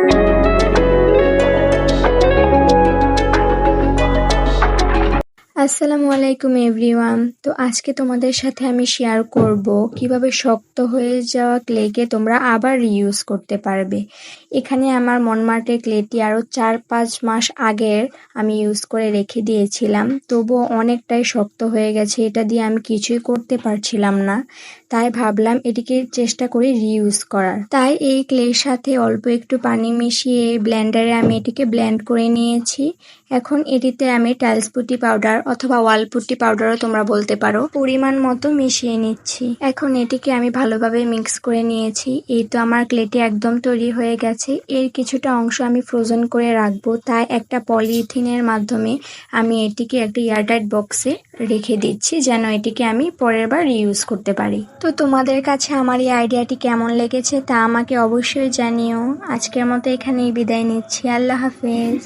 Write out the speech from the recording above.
Bye. আসসালামু আলাইকুম, everyone. তো আজকে তোমাদের সাথে আমি শেয়ার করব কীভাবে শক্ত হয়ে যাওয়া ক্লেকে তোমরা আবার রিউজ করতে পারবে। এখানে আমার মনমার্টের ক্লেটি আরও চার পাঁচ মাস আগের আমি ইউজ করে রেখে দিয়েছিলাম। তবুও অনেকটাই শক্ত হয়ে গেছে, এটা দিয়ে আমি কিছুই করতে পারছিলাম না। তাই ভাবলাম এটিকে চেষ্টা করি রিউজ করার। তাই এই ক্লের সাথে অল্প একটু পানি মিশিয়ে ব্লেন্ডারে আমি এটিকে ব্লেন্ড করে নিয়েছি। এখন এটিতে আমি টাইলস পুটি পাউডার অথবা ওয়াল পুটি পাউডারও তোমরা বলতে পারো। পরিমাণ মতো মিশিয়ে নিচ্ছি। এখন এটিকে আমি ভালোভাবে মিক্স করে নিয়েছি। এই তো আমার ক্লেটি একদম তৈরি হয়ে গেছে। এর কিছুটা অংশ আমি ফ্রোজেন করে রাখব। তাই একটা পলিথিনের মাধ্যমে আমি এটিকে একটা এয়ারটাইট বক্সে রেখে দিচ্ছি, যেন এটিকে আমি পরের বার ইউজ করতে পারি। তো তোমাদের কাছে আমার এই আইডিয়াটি কেমন লেগেছে তা আমাকে অবশ্যই জানিও। আজকের মতো এখানেই বিদায় নিচ্ছি। আল্লাহ হাফেজ।